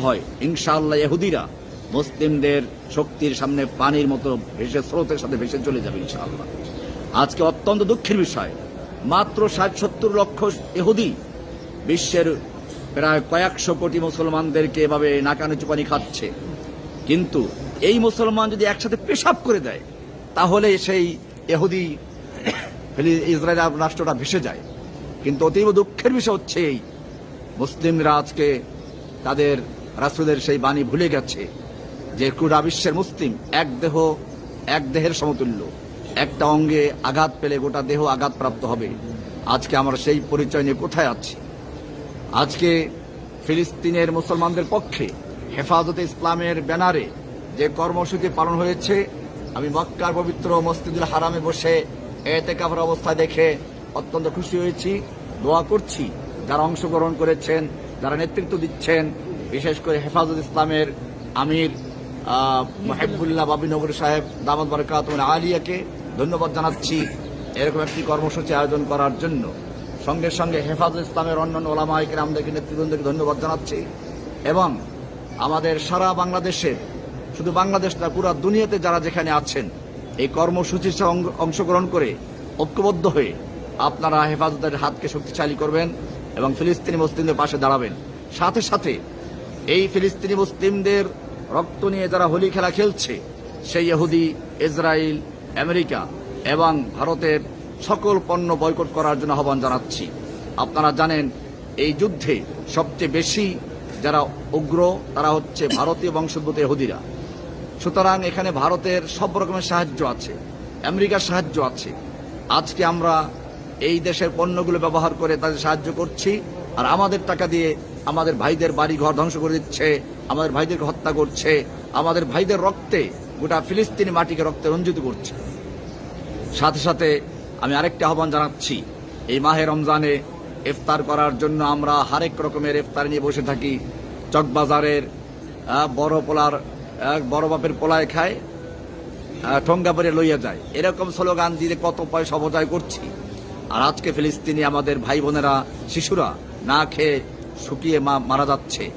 হয়। ইনশাআল্লাহ ইহুদিরা মুসলিমদের শক্তির সামনে পানির মতো ভেসে, স্রোতের সাথে ভেসে চলে যাবে ইনশাআল্লাহ। আজকে অত্যন্ত দুঃখের বিষয়, মাত্র ষাট সত্তর লক্ষ ইহুদি বিশ্বের প্রায় কয়েকশো কোটি মুসলমানদেরকে এভাবে নাকানুচু পানি খাচ্ছে। কিন্তু এই মুসলমান যদি একসাথে পেশাব করে দেয়, তাহলে সেই এহুদি ইসরায়েল রাষ্ট্রটা ভেসে যায়। কিন্তু অতীব দুঃখের বিষয় হচ্ছে এই, মুসলিমরা আজকে তাদের রাসুলের সেই বাণী ভুলে গেছে যে পুরা বিশ্বের মুসলিম এক দেহ, এক দেহের সমতুল্য। একটা অঙ্গে আঘাত পেলে গোটা দেহ আঘাতপ্রাপ্ত হবে। আজকে আমরা সেই পরিচয় নিয়ে কোথায় আছি? আজকে ফিলিস্তিনের মুসলমানদের পক্ষে হেফাজতে ইসলামের ব্যানারে যে কর্মসূচি পালন হয়েছে, আমি মক্কার পবিত্র মসজিদুল হারামে বসে এতে কাপড় অবস্থা দেখে অত্যন্ত খুশি হয়েছি। দোয়া করছি যারা অংশগ্রহণ করেছেন, যারা নেতৃত্ব দিচ্ছেন বিশেষ করে হেফাজত ইসলামের আমির মহেবুল্লাহ বাবিনগর সাহেব দামাদ বরকাত আলিয়াকে ধন্যবাদ জানাচ্ছি এরকম একটি কর্মসূচি আয়োজন করার জন্য। সঙ্গে সঙ্গে হেফাজত ইসলামের অন্যান্য ওলামাইকে আমাদেরকে নেতৃবৃন্দকে ধন্যবাদ জানাচ্ছি এবং আমাদের সারা বাংলাদেশে, শুধু বাংলাদেশ না, পুরা দুনিয়াতে যারা যেখানে আছেন, এই কর্মসূচির অংশগ্রহণ করে ঐক্যবদ্ধ হয়ে আপনারা হেফাজতের হাতকে শক্তিশালী করবেন এবং ফিলিস্তিনি মুসলিমদের পাশে দাঁড়াবেন। সাথে সাথে এই ফিলিস্তিনি মুসলিমদের রক্ত নিয়ে যারা হোলি খেলা খেলছে, সেই ইহুদি ইসরায়েল আমেরিকা এবং ভারতের সকল পণ্য বয়কট করার জন্য আহ্বান জানাচ্ছি। আপনারা জানেন, এই যুদ্ধে সবচেয়ে বেশি যারা উগ্র, তারা হচ্ছে ভারতীয় বংশোদ্ভূত ইহুদিরা। সুতরাং এখানে ভারতের সব রকমের সাহায্য আছে, আমেরিকার সাহায্য আছে। আজকে আমরা এই দেশের পণ্যগুলো ব্যবহার করে তাদের সাহায্য করছি, আর আমাদের টাকা দিয়ে আমাদের ভাইদের বাড়ি ঘর ধ্বংস করে দিচ্ছে, আমাদের ভাইদেরকে হত্যা করছে, আমাদের ভাইদের রক্তে গোটা ফিলিস্তিনি মাটিকে রক্তে রঞ্জিত করছে। সাথে সাথে আমি আরেকটি আহ্বান জানাচ্ছি, এই মাহে রমজানে ইফতার করার জন্য আমরা হরেক রকমের ইফতার নিয়ে বসে থাকি। চকবাজারের বড় পোলার বড় বাপের পোলায় খায় ঠোঙ্গা পরে লইয়া যায়। এরকম স্লোগান দিয়ে কত পয়সা অপচয় করছি। আর আজকে ফিলিস্তিনি আমাদের ভাই বোনেরা, শিশুরা, না খেয়ে শুকিয়ে মা- মারা যাচ্ছে।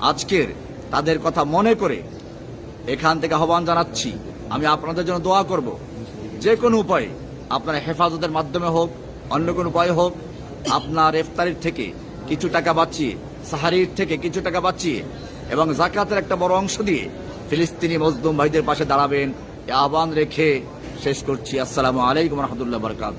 আজকের তাদের কথা মনে করে এখান থেকে আহ্বান জানাচ্ছি, আমি আপনাদের জন্য দোয়া করব। যে কোনো উপায়ে আপনার হেফাজতের মাধ্যমে হোক, অন্য কোনো উপায় হোক, আপনার ইফতারির থেকে কিছু টাকা বাঁচিয়ে, সাহারির থেকে কিছু টাকা বাঁচিয়ে এবং জাকাতের একটা বড় অংশ দিয়ে ফিলিস্তিনি মজদুম ভাইদের পাশে দাঁড়াবেন আহ্বান রেখে শেষ করছি। আসসালামু আলাইকুম রহমতুল্লাহ বরকাত